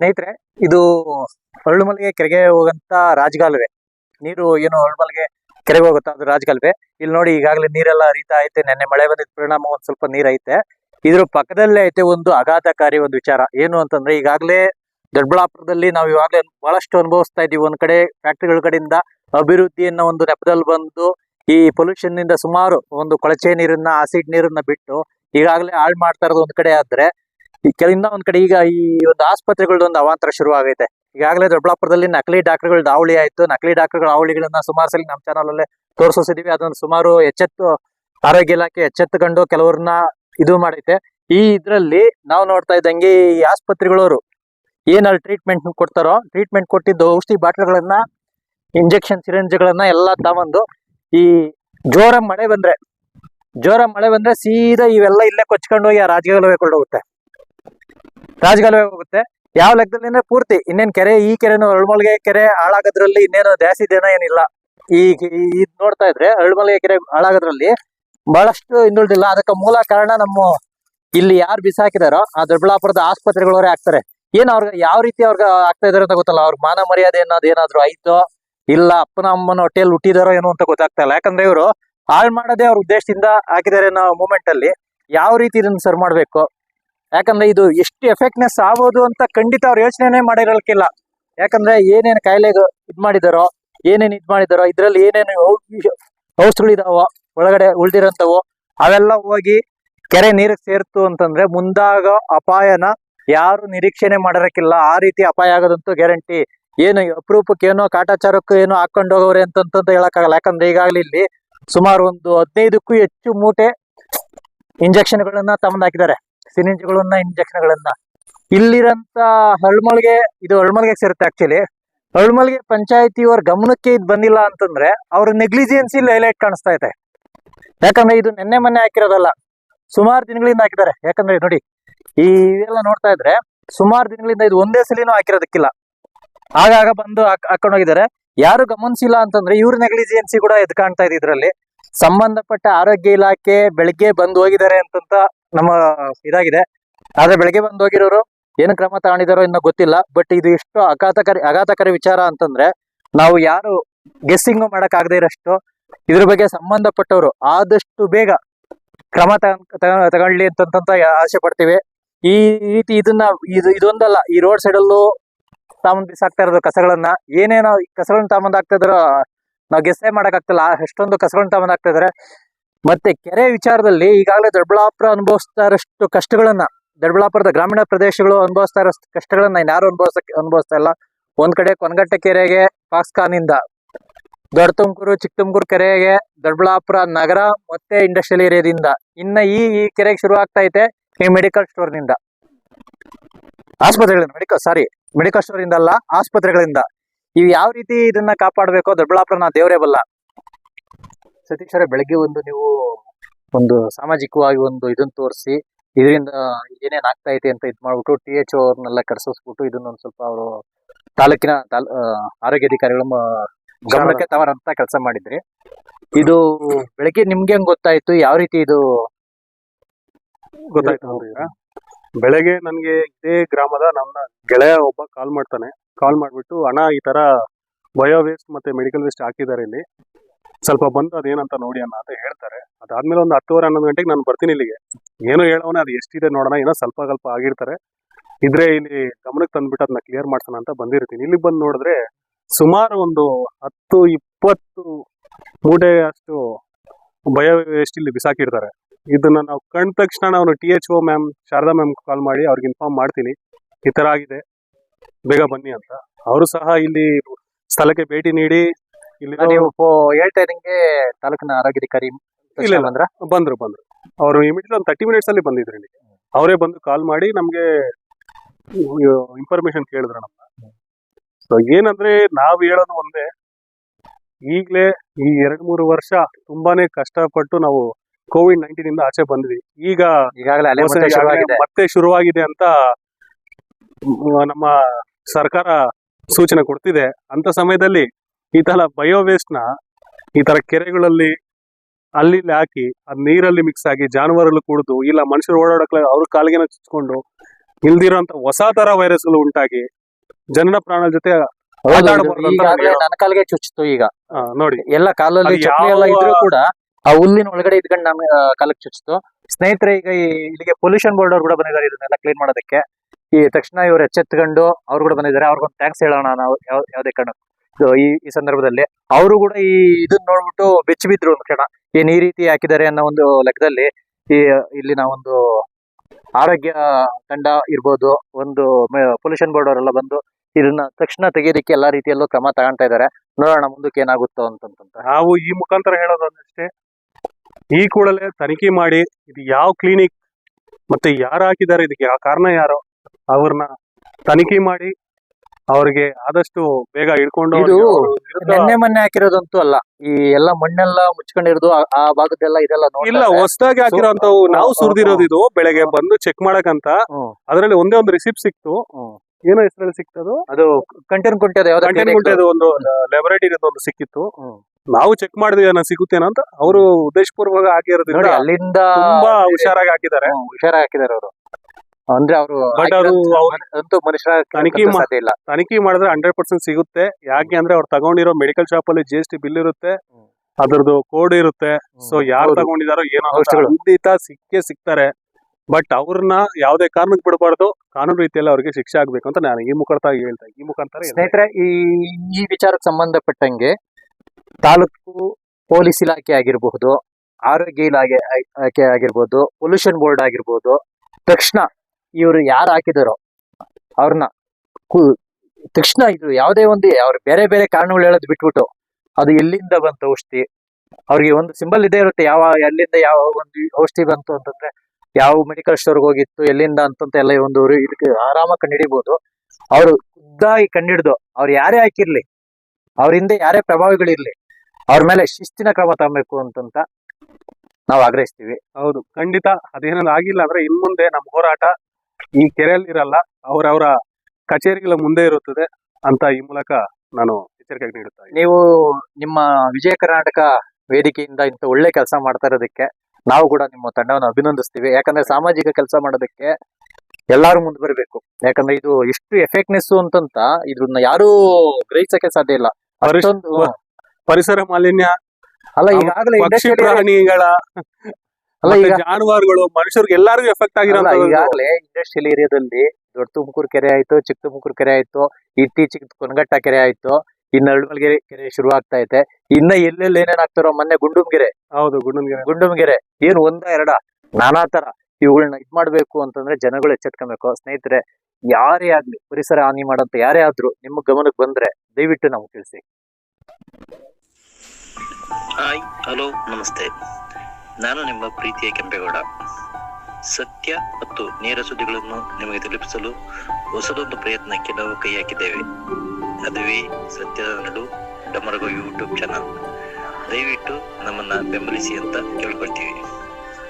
ಸ್ನೇಹಿತರೆ, ಇದು ಅರಳುಮಲ್ಗೆ ಕೆರೆಗೆ ಹೋಗಂತ ರಾಜಗಾಲುವೆ. ನೀರು ಏನು ಅರಳುಮಲ್ಗೆ ಕೆರೆಗೆ ಹೋಗುತ್ತಾ ಅದು ರಾಜಗಾಲುವೆ. ಇಲ್ಲಿ ನೋಡಿ ಈಗಾಗಲೇ ನೀರೆಲ್ಲ ಹರಿತಾ ಐತೆ, ನೆನ್ನೆ ಮಳೆ ಬಂದಿದ್ದ ಪರಿಣಾಮ ಒಂದ್ ಸ್ವಲ್ಪ ನೀರ್ ಐತೆ. ಇದ್ರ ಪಕ್ಕದಲ್ಲೇ ಐತೆ ಒಂದು ಅಗಾಧಕಾರಿ ಒಂದು ವಿಚಾರ. ಏನು ಅಂತಂದ್ರೆ ಈಗಾಗಲೇ ದೊಡ್ಡಬಳ್ಳಾಪುರದಲ್ಲಿ ನಾವು ಇವಾಗಲೇ ಬಹಳಷ್ಟು ಅನುಭವಿಸ್ತಾ ಇದೀವಿ ಒಂದ್ ಕಡೆ ಫ್ಯಾಕ್ಟ್ರಿಗಳ ಕಡೆಯಿಂದ ಅಭಿವೃದ್ಧಿಯನ್ನ ಒಂದು ನೆಪದಲ್ಲಿ ಬಂದು ಈ ಪೊಲ್ಯೂಷನ್ನಿಂದ ಸುಮಾರು ಒಂದು ಕೊಳಚೆ ನೀರನ್ನ ಆಸಿಡ್ ನೀರನ್ನ ಬಿಟ್ಟು ಈಗಾಗಲೇ ಹಾಳು ಮಾಡ್ತಾ ಇರೋದು ಒಂದ್ ಕಡೆ ಆದ್ರೆ ಈ ಕೆಲಿಂದ ಒಂದ್ ಕಡೆ ಈಗ ಈ ಒಂದು ಆಸ್ಪತ್ರೆಗಳ ಒಂದು ಅವಾಂತರ ಶುರು ಆಗೈತೆ. ಈಗಾಗಲೇ ದೊಡ್ಡಬಳ್ಳಾಪುರದಲ್ಲಿ ನಕಲಿ ಡಾಕ್ಟರ್ಗಳ ದಾವಳಿ ಆಯ್ತು. ನಕಲಿ ಡಾಕ್ಟರ್ಗಳ ಹಾವಳಿಗಳನ್ನ ಸುಮಾರು ಸಲ ನಮ್ಮ ಚಾನಲ್ ಅಲ್ಲೇ ತೋರಿಸಿದೀವಿ ಅದನ್ನ ಸುಮಾರು ಎಚ್ಚೆತ್ತು, ಆರೋಗ್ಯ ಇಲಾಖೆ ಎಚ್ಚೆತ್ತುಕೊಂಡು ಕೆಲವ್ರನ್ನ ಇದು ಮಾಡೈತೆ. ಈ ಇದ್ರಲ್ಲಿ ನಾವು ನೋಡ್ತಾ ಇದ್ದಂಗೆ ಈ ಆಸ್ಪತ್ರೆಗಳವರು ಏನ್ ಅಲ್ಲಿ ಟ್ರೀಟ್ಮೆಂಟ್ ಕೊಡ್ತಾರೋ ಟ್ರೀಟ್ಮೆಂಟ್ ಕೊಟ್ಟಿದ್ದು ಔಷಧಿ ಬಾಟ್ಲ್ಗಳನ್ನ ಇಂಜೆಕ್ಷನ್ ಸಿರಿಂಜ್ಗಳನ್ನ ಎಲ್ಲ ತಗೊಂಡು ಈ ಜೋರ ಮಳೆ ಬಂದ್ರೆ ಜೋರ ಮಳೆ ಬಂದ್ರೆ ಸೀದಾ ಇವೆಲ್ಲ ಇಲ್ಲೇ ಕೊಚ್ಕೊಂಡು ಹೋಗಿ ಆ ರಾಜ್ಯಗಳು ಕೊಂಡೋಗುತ್ತೆ ರಾಜಗಾಲುವೆ ಹೋಗುತ್ತೆ. ಯಾವ ಲೆಕ್ಕದಲ್ಲಿ ಪೂರ್ತಿ ಇನ್ನೇನ್ ಕೆರೆ, ಈ ಕೆರೆನು ಅಳ್ಮಳಿಗೆ ಕೆರೆ ಹಾಳಾಗೋದ್ರಲ್ಲಿ ಇನ್ನೇನು ಜಾಸ್ತಿ ದಿನ ಏನಿಲ್ಲ. ಈ ಇದು ಇದ್ ನೋಡ್ತಾ ಇದ್ರೆ ಅಳ್ಮಳಿಗೆ ಕೆರೆ ಹಾಳಾಗೋದ್ರಲ್ಲಿ ಬಹಳಷ್ಟು ಹಿಂದುಳಿದಿಲ್ಲ. ಅದಕ್ಕೆ ಮೂಲ ಕಾರಣ ನಮ್ಮ ಇಲ್ಲಿ ಯಾರು ಬಿಸಾಕಿದಾರೋ ಆ ದೊಡ್ಡಬಳ್ಳಾಪುರದ ಆಸ್ಪತ್ರೆಗಳವರೇ ಆಗ್ತಾರೆ. ಏನ್ ಅವ್ರಿಗೆ ಯಾವ ರೀತಿ ಅವ್ರಿಗೆ ಆಗ್ತಾ ಇದಾರೆ ಅಂತ ಗೊತ್ತಲ್ಲ. ಅವ್ರ ಮಾನ ಮರ್ಯಾದೆ ಅನ್ನೋದು ಏನಾದ್ರು ಆಯ್ತೋ ಇಲ್ಲ ಅಪ್ಪನ ಅಮ್ಮನ ಹೊಟ್ಟೆಯಲ್ಲಿ ಹುಟ್ಟಿದಾರೋ ಏನೋ ಅಂತ ಗೊತ್ತಾಗ್ತಾ ಇಲ್ಲ. ಯಾಕಂದ್ರೆ ಇವರು ಹಾಳು ಮಾಡೋದೇ ಅವ್ರ ಉದ್ದೇಶದಿಂದ ಹಾಕಿದ್ದಾರೆ ಅನ್ನೋ ಮೂಮೆಂಟ್ ಅಲ್ಲಿ ಯಾವ ರೀತಿ ಇದನ್ನ ಸರ್ ಮಾಡ್ಬೇಕು? ಯಾಕಂದ್ರೆ ಇದು ಎಷ್ಟು ಎಫೆಕ್ಟ್ನೆಸ್ ಆಗೋದು ಅಂತ ಖಂಡಿತ ಅವ್ರು ಯೋಚನೆನೇ ಮಾಡಿರಲಿಕ್ಕಿಲ್ಲ ಯಾಕಂದ್ರೆ ಏನೇನು ಕಾಯಿಲೆ ಇದು ಮಾಡಿದಾರೋ, ಏನೇನು ಇದು ಮಾಡಿದಾರೋ, ಇದ್ರಲ್ಲಿ ಏನೇನು ಔಷಧಗಳಿದಾವೋ, ಒಳಗಡೆ ಉಳ್ದಿರೋಂಥವು, ಅವೆಲ್ಲ ಹೋಗಿ ಕೆರೆ ನೀರಿಗೆ ಸೇರ್ತು ಅಂತಂದ್ರೆ ಮುಂದಾಗ ಅಪಾಯನ ಯಾರು ನಿರೀಕ್ಷೆನೆ ಮಾಡಿರಕ್ಕಿಲ್ಲ ಆ ರೀತಿ ಅಪಾಯ ಆಗೋದಂತೂ ಗ್ಯಾರಂಟಿ ಏನು ಅಪರೂಪಕ್ಕೆ ಏನೋ ಕಾಟಾಚಾರಕ್ಕೂ ಏನೋ ಹಾಕೊಂಡು ಹೋಗೋರೆ ಅಂತಂತ ಹೇಳಕ್ಕಾಗಲ್ಲ. ಯಾಕಂದ್ರೆ ಈಗಾಗಲೇ ಇಲ್ಲಿ ಸುಮಾರು ಒಂದು ಹದಿನೈದಕ್ಕೂ ಹೆಚ್ಚು ಮೂಟೆ ಇಂಜೆಕ್ಷನ್ಗಳನ್ನ ತಮ್ಮದು ಹಾಕಿದ್ದಾರೆ ಸಿರಿಂಜ್ಗಳನ್ನ, ಇಂಜೆಕ್ಷನ್ಗಳನ್ನ. ಇಲ್ಲಿರಂತ ಹಳ್ಮಲ್ಗೆ ಇದು ಹಳ್ಮಲ್ಗೆ ಸೇರುತ್ತೆ ಆಕ್ಚುಲಿ ಹಳ್ಮಲ್ಗೆ ಪಂಚಾಯತಿಯವ್ರ ಗಮನಕ್ಕೆ ಇದು ಬಂದಿಲ್ಲ ಅಂತಂದ್ರೆ ಅವ್ರ ನೆಗ್ಲಿಜಿಯನ್ಸಿ ಹೈಲೈಟ್ ಕಾಣಿಸ್ತಾ ಇದೆ. ಯಾಕಂದ್ರೆ ಇದು ನಿನ್ನೆ ಮೊನ್ನೆ ಹಾಕಿರೋದಲ್ಲ, ಸುಮಾರು ದಿನಗಳಿಂದ ಹಾಕಿದ್ದಾರೆ. ಯಾಕಂದ್ರೆ ನೋಡಿ, ಈ ಇವೆಲ್ಲ ನೋಡ್ತಾ ಇದ್ರೆ ಸುಮಾರು ದಿನಗಳಿಂದ ಇದು ಒಂದೇ ಸಲಿನೂ ಹಾಕಿರೋದಕ್ಕಿಲ್ಲ. ಆಗಾಗ ಬಂದು ಹಾಕ್ ಹಾಕೊಂಡು ಹೋಗಿದ್ದಾರೆ. ಯಾರು ಗಮನಿಸಿಲ್ಲ ಅಂತಂದ್ರೆ ಇವ್ರ ನೆಗ್ಲಿಜಿಯನ್ಸಿ ಕೂಡ ಎದ್ ಕಾಣ್ತಾ ಇದೆ ಇದರಲ್ಲಿ. ಸಂಬಂಧಪಟ್ಟ ಆರೋಗ್ಯ ಇಲಾಖೆ ಬೆಳಿಗ್ಗೆ ಬಂದು ಹೋಗಿದ್ದಾರೆ ಅಂತಂತ ನಮ್ಮ ಇದಾಗಿದೆ. ಆದ್ರೆ ಬೆಳಗ್ಗೆ ಬಂದು ಹೋಗಿರೋರು ಏನು ಕ್ರಮ ತಗೊಂಡಿದಾರೋ ಇನ್ನೂ ಗೊತ್ತಿಲ್ಲ. ಬಟ್ ಇದು ಎಷ್ಟು ಆಘಾತಕಾರಿ ಆಘಾತಕಾರಿ ವಿಚಾರ ಅಂತಂದ್ರೆ ನಾವು ಯಾರು ಗೆಸ್ಸಿಂಗ್ ಮಾಡಕ್ ಆಗದೆ ಇರೋಷ್ಟು ಇದ್ರ ಬಗ್ಗೆ ಸಂಬಂಧಪಟ್ಟವರು ಆದಷ್ಟು ಬೇಗ ಕ್ರಮ ತಗೊಳ್ಳಿ ಅಂತಂತ ಆಸೆ ಪಡ್ತೀವಿ. ಈ ರೀತಿ ಇದನ್ನ, ಇದು, ಇದೊಂದಲ್ಲ, ಈ ರೋಡ್ ಸೈಡ್ ಅಲ್ಲೂ ತಾಮಂದ್ ಬಿಸಾಕ್ತಾ ಇರೋದು ಕಸಗಳನ್ನ. ಏನೇನೋ ಕಸಗಳನ್ನ ತಾಮಂದ್ ಇದಾರೋ ನಾವು ಗೆಸ್ಸೇ ಮಾಡಕ್ ಆಗ್ತಿಲ್ಲ. ಅಷ್ಟೊಂದು ಕಸಗಳನ್ನ ತಾಮಂದ್ ಇದಾರೆ. ಮತ್ತೆ ಕೆರೆ ವಿಚಾರದಲ್ಲಿ ಈಗಾಗಲೇ ದೊಡ್ಡಬಳ್ಳಾಪುರ ಅನುಭವಿಸ್ತಾ ಇರೋಷ್ಟು ಕಷ್ಟಗಳನ್ನ, ದೊಡ್ಡಬಳ್ಳಾಪುರದ ಗ್ರಾಮೀಣ ಪ್ರದೇಶಗಳು ಅನುಭವಿಸ್ತಾ ಇರೋ ಕಷ್ಟಗಳನ್ನ ಇನ್ಯಾರು ಅನುಭವಿಸ, ಅನುಭವಿಸ್ತಾ ಇಲ್ಲ. ಒಂದ್ ಕಡೆ ಕೊನಗಟ್ಟೆ ಕೆರೆಗೆ ಪಾಕ್ಸ್ಕಾನಿಂದ ದೊಡ್ಡ ತುಮಕೂರು ಚಿಕ್ಕ ತುಮಕೂರು ಕೆರೆಗೆ, ದೊಡ್ಡಬಳ್ಳಾಪುರ ನಗರ ಮತ್ತೆ ಇಂಡಸ್ಟ್ರಿಯಲ್ ಏರಿಯಾದಿಂದ. ಇನ್ನ ಈ ಈ ಕೆರೆಗೆ ಶುರು ಆಗ್ತಾ ಐತೆ ಈ ಮೆಡಿಕಲ್ ಸ್ಟೋರ್ನಿಂದ ಆಸ್ಪತ್ರೆಗಳಿಂದ, ಮೆಡಿಕಲ್, ಸಾರಿ, ಮೆಡಿಕಲ್ ಸ್ಟೋರ್ ಇಂದ ಅಲ್ಲ, ಆಸ್ಪತ್ರೆಗಳಿಂದ. ಇವ್ ಯಾವ ರೀತಿ ಇದನ್ನ ಕಾಪಾಡಬೇಕು ದೊಡ್ಡಬಳ್ಳಾಪುರನ ದೇವರೇ ಬಲ್ಲ. ಸತೀಶ್ ಅವರೇ ಬೆಳಗ್ಗೆ ಒಂದು ನೀವು ಒಂದು ಸಾಮಾಜಿಕವಾಗಿ ಒಂದು ಇದನ್ನ ತೋರಿಸಿ ಇದರಿಂದ ಏನೇನ್ ಆಗ್ತಾ ಐತೆ ಅಂತ ಇದ್ ಮಾಡ್ಬಿಟ್ಟು ಟಿ ಎಚ್ ಅವ್ರನ್ನೆಲ್ಲ ಕರ್ಸಿಸ್ಬಿಟ್ಟು ಇದನ್ನೊಂದ್ ಸ್ವಲ್ಪ ಅವರು ತಾಲೂಕಿನ ತಾಲ್- ಆರೋಗ್ಯ ಅಧಿಕಾರಿಗಳ ಗಮನಕ್ಕೆ ತವರಂತ ಕೆಲಸ ಮಾಡಿದ್ರಿ. ಇದು ಬೆಳಗ್ಗೆ ನಿಮ್ಗೆ ಹೆಂಗ್ ಗೊತ್ತಾಯ್ತು? ಯಾವ ರೀತಿ ಇದು ಗೊತ್ತಾಯ್ತು ಬೆಳಗ್ಗೆ ನನ್ಗೆ ಇದೇ ಗ್ರಾಮದ ನನ್ನ ಗೆಳೆಯ ಒಬ್ಬ ಕಾಲ್ ಮಾಡ್ತಾನೆ. ಕಾಲ್ ಮಾಡ್ಬಿಟ್ಟು ಅಣ್ಣ ಈ ತರ ಬಯೋ ವೇಸ್ಟ್ ಮತ್ತೆ ಮೆಡಿಕಲ್ ವೇಸ್ಟ್ ಹಾಕಿದ್ದಾರೆ ಇಲ್ಲಿ. ಸ್ವಲ್ಪ ಬಂದು ಅದೇನಂತ ನೋಡಿ ಅನ್ನ ಅಂತ ಹೇಳ್ತಾರೆ. ಅದಾದ್ಮೇಲೆ ಒಂದು ಹತ್ತುವರೆ, ಹನ್ನೊಂದು ಗಂಟೆಗೆ ನಾನು ಬರ್ತೀನಿ ಇಲ್ಲಿಗೆ. ಏನು ಹೇಳೋಣ, ಅದು ಎಷ್ಟಿದೆ ನೋಡೋಣ, ಏನೋ ಸ್ವಲ್ಪ ಸ್ವಲ್ಪ ಆಗಿರ್ತಾರೆ. ಇದ್ರೆ ಇಲ್ಲಿ ಗಮನಕ್ಕೆ ತಂದ್ಬಿಟ್ಟು ಅದನ್ನ ಕ್ಲಿಯರ್ ಮಾಡ್ಸೋಣ ಅಂತ ಬಂದಿರ್ತೀನಿ. ಇಲ್ಲಿ ಬಂದು ನೋಡಿದ್ರೆ ಸುಮಾರು ಒಂದು ಹತ್ತು, ಇಪ್ಪತ್ತು ಮೂಟೆ ಅಷ್ಟು ಬಯೋ ವೇಸ್ಟ್ ಇಲ್ಲಿ ಬಿಸಾಕಿರ್ತಾರೆ. ಇದನ್ನ ನಾವು ಕಂಡ ತಕ್ಷಣ ನಾವು T H O ma'am, Sharada ma'am call ಮಾಡಿ ಅವ್ರಿಗೆ ಇನ್ಫಾರ್ಮ್ ಮಾಡ್ತೀನಿ. ಈ ತರ ಆಗಿದೆ. ಬೇಗ ಬನ್ನಿ ಅಂತ. ಅವರು ಸಹ ಇಲ್ಲಿ ಸ್ಥಳಕ್ಕೆ ಭೇಟಿ ನೀಡಿ ಇಲ್ಲಿ ನೀವು ಫೋ- ಹೇಳ್ತಾ ಇದ್ದಂಗೆ ತಾಲೂಕಿನ ಆರೋಗ್ಯಾಧಿಕಾರಿ ಇಲ್ಲ, ಇಲ್ಲ. ಬಂದ್ರ? ಬಂದ್ರು ಬಂದ್ರು. ಅವರು ಇಮಿಡಿಯೇಟ್ ಒಂದು ತರ್ಟಿ ಮಿನಿಟ್ಸ್ ಅಲ್ಲಿ ಬಂದಿದ್ರು ಇಲ್ಲಿ. ಅವರೇ ಬಂದು ಕಾಲ್ ಮಾಡಿ ನಮ್ಗೆ ಇನ್ಫಾರ್ಮೇಶನ್ ಕೇಳಿದ್ರು ನಮ್ಮ ಸೊ ಏನಂದ್ರೆ ನಾವ್ ಹೇಳೋದು ಒಂದೇ ಈಗ್ಲೇ ಈ ಎರಡ್ ಮೂರು ವರ್ಷ ತುಂಬಾನೇ ಕಷ್ಟಪಟ್ಟು ನಾವು ಕೋವಿಡ್ ನೈನ್ಟೀನ್ ಇಂದ ಆಚೆ ಬಂದ್ವಿ. ಈಗ ಮತ್ತೆ ಶುರುವಾಗಿದೆ ಅಂತ ನಮ್ಮ ಸರ್ಕಾರ ಸೂಚನೆ ಕೊಡ್ತಿದೆ. ಅಂತ ಸಮಯದಲ್ಲಿ ಈ ತರ ಬಯೋ ವೇಸ್ಟ್ನ ಈ ತರ ಕೆರೆಗಳಲ್ಲಿ ಅಲ್ಲಿ ಹಾಕಿ ಅದ್ ನೀರಲ್ಲಿ ಮಿಕ್ಸ್ ಆಗಿ ಜಾನುವಾರುಗಳು ಕುಡಿದು ಇಲ್ಲ ಮನುಷ್ಯರು ಓಡಾಡಕ್ಲೆ ಅವ್ರ ಕಾಲಿಗೆನ ಚುಚ್ಕೊಂಡು ಇಲ್ದಿರೋಂತ ಹೊಸ ತರ ವೈರಸ್ಗಳು ಉಂಟಾಗಿ ಜನರ ಪ್ರಾಣ ಜೊತೆ ನನ್ನ ಕಾಲಿಗೆ ಚುಚ್ಚಿತು ಈಗ. ನೋಡಿ. ಎಲ್ಲ ಕಾಲಲ್ಲಿ ಎಲ್ಲ ಇದ್ರೂ ಕೂಡ ಆ ಹುಲ್ಲಿನ ಒಳಗಡೆ ಇದ್ಕೊಂಡು ನಮ್ಮ ಕಾಲಕ್ಕೆ ಚುಚ್ಚಿತು ಸ್ನೇಹಿತರೆ ಈಗ ಇಲ್ಲಿಗೆ ಪೊಲ್ಯೂಷನ್ ಬೋರ್ಡ್ ಅವ್ರು ಕೂಡ ಬಂದಿದ್ದಾರೆ. ಇದನ್ನೆಲ್ಲ ಕ್ಲೀನ್ ಮಾಡೋದಕ್ಕೆ. ಈ ತಕ್ಷಣ ಇವ್ರು ಎಚ್ಚೆತ್ಕೊಂಡು ಅವ್ರು ಕೂಡ ಬಂದಿದ್ದಾರೆ. ಅವ್ರಿಗೊಂದು ಥ್ಯಾಂಕ್ಸ್ ಹೇಳೋಣ ನಾವು ಯಾವ ಯಾವುದೇ ಕಾರಣ ಈ ಈ ಸಂದರ್ಭದಲ್ಲಿ ಅವರು ಕೂಡ ಈ ಇದನ್ನ ನೋಡ್ಬಿಟ್ಟು ಬೆಚ್ಚಿ ಬಿದ್ರು ಒಂದು ಕ್ಷಣ. ಏನ್ ಈ ರೀತಿ ಹಾಕಿದ್ದಾರೆ ಅನ್ನೋ ಒಂದು ಲೆಕ್ಕದಲ್ಲಿ ಈ ಇಲ್ಲಿನ ಒಂದು ಆರೋಗ್ಯ ತಂಡ ಇರ್ಬೋದು, ಒಂದು ಪೊಲ್ಯೂಷನ್ ಬೋರ್ಡ್ ಅವರೆಲ್ಲ ಬಂದು ಇದನ್ನ ತಕ್ಷಣ ತೆಗೆಯೋದಕ್ಕೆ ಎಲ್ಲಾ ರೀತಿಯಲ್ಲೂ ಕ್ರಮ ತಗೊಂತಾ ಇದ್ದಾರೆ. ನೋಡೋಣ ಮುಂದಕ್ಕೆ ಏನಾಗುತ್ತೋ ಅಂತಂತ ನಾವು ಈ ಮುಖಾಂತರ ಹೇಳೋದಷ್ಟೇ ಈ ಕೂಡಲೇ ತನಿಖೆ ಮಾಡಿ ಇದು ಯಾವ ಕ್ಲಿನಿಕ್ ಮತ್ತೆ ಯಾರು ಹಾಕಿದ್ದಾರೆ, ಇದಕ್ಕೆ ಆ ಕಾರಣ ಯಾರು, ಅವ್ರನ್ನ ತನಿಖೆ ಮಾಡಿ ಅವ್ರಿಗೆ ಆದಷ್ಟು ಬೇಗ ಹಿಡ್ಕೊಂಡು ಇದು ನೆನ್ನೆ ಮೊನ್ನೆ ಹಾಕಿರೋದಂತೂ ಅಲ್ಲ ಈ ಎಲ್ಲ ಮಣ್ಣೆಲ್ಲ ಮುಚ್ಕೊಂಡಿರೋದು ಆ- ಆ ಭಾಗದೆಲ್ಲ ಇದೆಲ್ಲ ನೋಡ್ತಾ ಇಲ್ಲ ಹೊಸದಾಗಿ ಹಾಕಿರೋಂತವು ನಾವು ಸುರಿದಿರೋದು ಇದು ಬೆಳಗ್ಗೆ ಬಂದು ಚೆಕ್ ಮಾಡಕಂತ ಹ್ಮ್, ಅದರಲ್ಲಿ ಒಂದೇ ಒಂದು ರಿಸಿಪ್ಟ್ ಸಿಕ್ತು. ಹ್ಮ್. ಏನೋ ಹೆಸರಲ್ಲಿ ಸಿಕ್ತದು ಅದು? ಕಂಟೆನ್ ಕುಂಟದ ಯಾವ್ದೋ ಕಂಟೆಂಟ್ ಗುಂಟೆದು ಒಂದು ಲ್ಯಾಬೊರೇಟರಿ ಒಂದು ಸಿಕ್ಕಿತ್ತು. ಹ್ಮ್. ನಾವು ಚೆಕ್ ಮಾಡಿದ್ವಿ ಏನೋ ಸಿಗುತ್ತೇನೋ ಅಂತ. ಅವರು ಉದ್ದೇಶಪೂರ್ವಕ ಹಾಕಿರೋದ್ರಿಂದ ಅಲ್ಲಿಂದ ತುಂಬಾ ಹುಷಾರಾಗಿ ಹಾಕಿದ್ದಾರೆ. ಹುಷಾರಾಗಿ ಹಾಕಿದ್ದಾರೆ ಅವರು. ಅಂದ್ರೆ ಅವರು But ಅವ್ರು- ಅಂತೂ ಮನುಷ್ಯ ತನಿಖೆ ಮಾ- ಸಾಧ್ಯ ಇಲ್ಲ. ತನಿಖೆ ಮಾಡಿದ್ರೆ ಹಂಡ್ರೆಡ್ ಪರ್ಸೆಂಟ್ ಸಿಗುತ್ತೆ. ಯಾಕೆ ಅಂದ್ರೆ ಅವ್ರು ತಗೊಂಡಿರೋ ಮೆಡಿಕಲ್ ಶಾಪ್ ಅಲ್ಲಿ ಜಿ ಎಸ್ ಟಿ ಬಿಲ್ ಇರುತ್ತೆ. ಹ್ಮ್. ಅದ್ರದ್ದು ಕೋಡ್ ಇರುತ್ತೆ. ಸೊ ಯಾರು ಹೌದು. ತಗೊಂಡಿದಾರೋ ಏನೋ ಔಷಧಿಗಳು. ಖಂಡಿತ ಸಿಕ್ಕೇ ಸಿಗ್ತಾರೆ. ಬಟ್ ಅವ್ರನ್ನ ಯಾವ್ದೇ ಕಾರಣಕ್ಕೆ ಬಿಡಬಾರ್ದು. ಕಾನೂನು ರೀತಿಯಲ್ಲಿ ಅವ್ರಿಗೆ ಶಿಕ್ಷೆ ಆಗ್ಬೇಕು ಅಂತ ನಾನು ಈ ಮುಖಾಂತರ ಹೇಳ್ತಾ ಈ ಮುಖಾಂತರ ಹೇಳ್ತಾ ಸ್ನೇಹಿತರೆ ಈ ಈ ವಿಚಾರಕ್ಕೆ ಸಂಬಂಧಪಟ್ಟಂಗೆ ತಾಲೂಕು ಪೊಲೀಸ್ ಇಲಾಖೆ ಆಗಿರಬಹುದು ಆರೋಗ್ಯ ಇಲಾಖೆ ಇಲಾಖೆ ಆಗಿರ್ಬೋದು ಪೊಲ್ಯೂಷನ್ ಬೋರ್ಡ್ ಆಗಿರ್ಬೋದು ತಕ್ಷಣ ಇವರು ಯಾರು ಹಾಕಿದಾರೋ ಅವ್ರನ್ನ ತಕ್ಷಣ ಇದು ಯಾವುದೇ ಒಂದು, ಅವ್ರ ಬೇರೆ ಬೇರೆ ಕಾರಣಗಳು ಹೇಳೋದು ಬಿಟ್ಬಿಟ್ಟು ಅದು ಎಲ್ಲಿಂದ ಬಂತು ಔಷಧಿ? ಅವ್ರಿಗೆ ಒಂದು ಸಿಂಬಲ್ ಇದೇ ಇರುತ್ತೆ, ಯಾವ, ಎಲ್ಲಿಂದ ಯಾವ ಒಂದು ಔಷಧಿ ಬಂತು ಅಂತಂದ್ರೆ ಯಾವ ಮೆಡಿಕಲ್ ಸ್ಟೋರ್ಗೆ ಹೋಗಿತ್ತು, ಎಲ್ಲಿಂದ ಅಂತಂತ ಎಲ್ಲ ಒಂದು ಇದಕ್ಕೆ ಆರಾಮಾಗಿ ಕಂಡುಹಿಡಿಬಹುದು ಅವರು ಖುದ್ದಾಗಿ ಕಂಡಿಡ್ದು, ಅವ್ರು ಯಾರೇ ಹಾಕಿರ್ಲಿ, ಅವ್ರ ಹಿಂದೆ ಯಾರೇ ಪ್ರಭಾವಿಗಳಿರ್ಲಿ, ಅವ್ರ ಮೇಲೆ ಶಿಸ್ತಿನ ಕ್ರಮ ತಗೋಬೇಕು ಅಂತಂತ ನಾವು ಆಗ್ರಹಿಸ್ತೀವಿ. ಹೌದು, ಖಂಡಿತ ಅದೇನಾದ್ರು ಆಗಿಲ್ಲ ಅಂದ್ರೆ ಇನ್ ಮುಂದೆ ನಮ್ಮ ಹೋರಾಟ ಈ ಕೆರೆಯಲ್ಲಿ ಇರಲ್ಲ ಅವರವರ ಕಚೇರಿಗಳ ಮುಂದೆ ಇರುತ್ತದೆ ಅಂತ ಈ ಮೂಲಕ ನಾನು ಎಚ್ಚರಿಕೆ ನೀಡುತ್ತಾ ಇದ್ದೀನಿ. ನೀವು ನಿಮ್ಮ ವಿಜಯ ಕರ್ನಾಟಕ ವೇದಿಕೆಯಿಂದ ಇಂಥ ಒಳ್ಳೆ ಕೆಲಸ ಮಾಡ್ತಾ ಇರೋದಕ್ಕೆ ನಾವು ಕೂಡ ನಿಮ್ಮ ತಂಡವನ್ನು ಅಭಿನಂದಿಸ್ತೀವಿ. ಯಾಕಂದ್ರೆ ಸಾಮಾಜಿಕ ಕೆಲಸ ಮಾಡೋದಕ್ಕೆ ಎಲ್ಲಾರು ಮುಂದೆ ಬರಬೇಕು. ಯಾಕಂದ್ರೆ ಇದು ಎಷ್ಟು ಎಫೆಕ್ಟ್ನೆಸ್ ಅಂತಂತ ಇದನ್ನ ಯಾರು ಗ್ರಹಿಸಕ್ಕೆ ಸಾಧ್ಯ ಇಲ್ಲ. ಪರಿಸ್- ಅಷ್ಟೊಂದು ಪರಿಸರ ಮಾಲಿನ್ಯ ಅಲ್ಲ ಈಗಾಗಲೇ ಪಕ್ಷಿ ಪ್ರಾಣಿಗಳ ಅಲ್ಲ ಈಗ ಜಾನುವಾರುಗಳು ಮನುಷ್ಯರಿಗೆ ಎಲ್ಲರಿಗೂ ಎಫೆಕ್ಟ್ ಆಗಿರಲ್ಲ ಆಗಿರೋ ಈಗಾಗಲೇ ಇಂಡಸ್ಟ್ರಿಯಲ್ ಏರಿಯಾದಲ್ಲಿ ದೊಡ್ಡ ತುಮಕೂರು ಕೆರೆ ಆಯ್ತು ಚಿಕ್ಕ ತುಮಕೂರು ಕೆರೆ ಆಯ್ತು ಇತ್ತೀಚೆಗೆ ಕೊನಗಟ್ಟ ಕೆರೆ ಆಯ್ತು ಇನ್ನು ಅಳ್ಮಲ್ಗೆರೆ ಕೆರೆ ಶುರು ಆಗ್ತಾ ಐತೆ ಇನ್ನ ಎಲ್ಲೆಲ್ಲಿ ಏನೇನ್ ಆಗ್ತಾರೋ ಮೊನ್ನೆ ಗುಂಡುಮ್ಗೆರೆ. ಹೌದು ಗುಂಡುಮ್ಗೆರೆ. ಗುಂಡುಮ್ಗೆರೆ. ಏನ್ ಒಂದ ಎರಡ ನಾನಾ ತರ ಇವುಗಳನ್ನ ಇದ್ ಮಾಡ್ಬೇಕು ಅಂತಂದ್ರೆ ಜನಗಳು ಎಚ್ಚೆತ್ಕೊಬೇಕು. ಸ್ನೇಹಿತರೆ ಯಾರೇ ಆಗ್ಲಿ ಪರಿಸರ ಹಾನಿ ಮಾಡಂತ ಯಾರೇ ಆದ್ರೂ ನಿಮ್ಮ ಗಮನಕ್ಕೆ ಬಂದ್ರೆ ದಯವಿಟ್ಟು ನಾವು ತಿಳಿಸಿ ಹಾಯ್ ಹಲೋ ನಮಸ್ತೆ. ನಾನು ನಿಮ್ಮ ಪ್ರೀತಿಯ ಕೆಂಪೇಗೌಡ. ಸತ್ಯ ಮತ್ತು ನೇರ ಸುದ್ದಿಗಳನ್ನು ನಿಮಗೆ ತಲುಪಿಸಲು ಹೊಸದೊಂದು ಪ್ರಯತ್ನಕ್ಕೆ ನಾವು ಕೈ ಹಾಕಿದ್ದೇವೆ ಅದುವೇ ಸತ್ಯದ ನಡು ಡಮರಗೋ ಯೂಟ್ಯೂಬ್ ಚಾನಲ್ ದಯವಿಟ್ಟು ನಮ್ಮನ್ನ ಬೆಂಬಲಿಸಿ ಅಂತ ಕೇಳ್ಕೊಳ್ತೀವಿ.